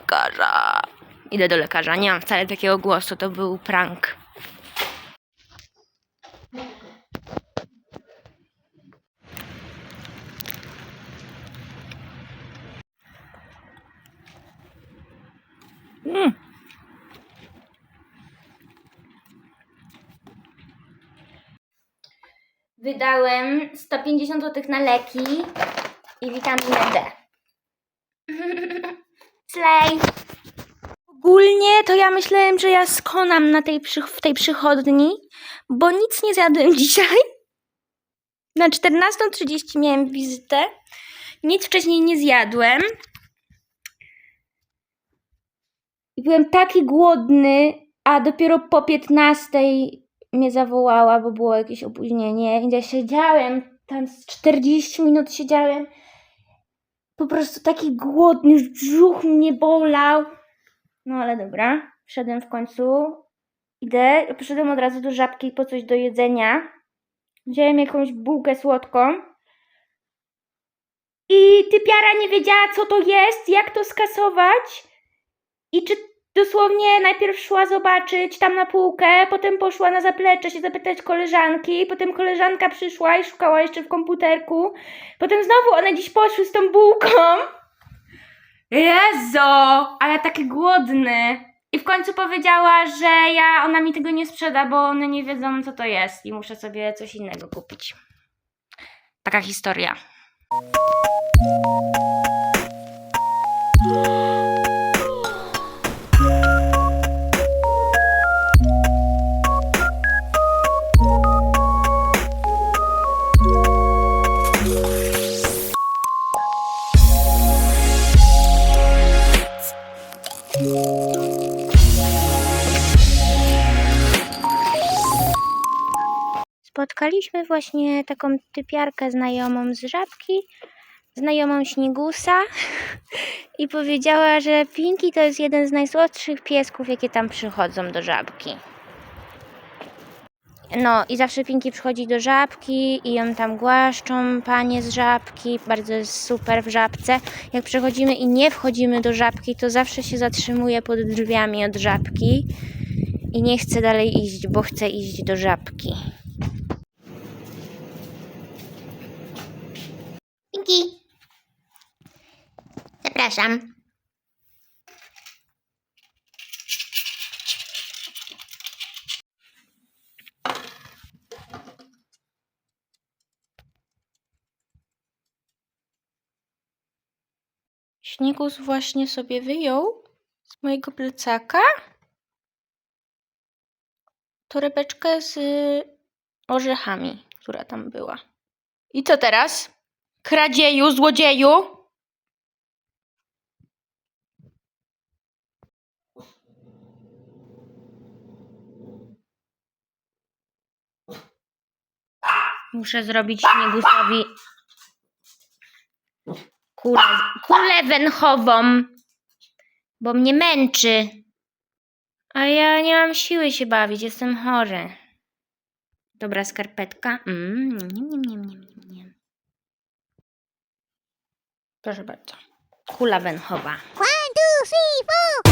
lekarza. Idę do lekarza. Nie mam wcale takiego głosu, to był prank. Mm. Wydałem 150 zł na leki i witaminę D. Slay! Ogólnie to ja myślałem, że ja skonam na tej w tej przychodni, bo nic nie zjadłem dzisiaj. Na 14.30 miałem wizytę. Nic wcześniej nie zjadłem. Byłem taki głodny, a dopiero po 15 mnie zawołała, bo było jakieś opóźnienie. I ja siedziałem, tam z 40 minut siedziałem. Po prostu taki głodny, brzuch mnie bolał. No ale dobra, wszedłem w końcu. Idę, poszedłem od razu do żabki po coś do jedzenia. Wziąłem jakąś bułkę słodką. I typiara nie wiedziała, co to jest, jak to skasować. I czy dosłownie najpierw szła zobaczyć tam na półkę, potem poszła na zaplecze się zapytać koleżanki, potem koleżanka przyszła i szukała jeszcze w komputerku. Potem znowu one dziś poszły z tą bułką. Jezo! A ja taki głodny. I w końcu powiedziała, że ja, ona mi tego nie sprzeda, bo one nie wiedzą, co to jest i muszę sobie coś innego kupić. Taka historia. Spotkaliśmy właśnie taką typiarkę znajomą z żabki, znajomą Śnigusa i powiedziała, że Pinki to jest jeden z najsłodszych piesków, jakie tam przychodzą do żabki. No i zawsze Pinki przychodzi do żabki i ją tam głaszczą, panie z żabki, bardzo jest super w żabce. Jak przychodzimy i nie wchodzimy do żabki, to zawsze się zatrzymuje pod drzwiami od żabki i nie chce dalej iść, bo chce iść do żabki. Pinki. Zapraszam. Śnigus właśnie sobie wyjął z mojego plecaka torebeczkę z orzechami, która tam była. I co teraz? Kradzieju, złodzieju? Muszę zrobić śniegusowi kulę, kulę węchową, bo mnie męczy. A ja nie mam siły się bawić, jestem chory. Dobra skarpetka. Mm, nie, nie, nie, nie, nie, nie. Proszę bardzo. Kula węchowa. One, two, three, four.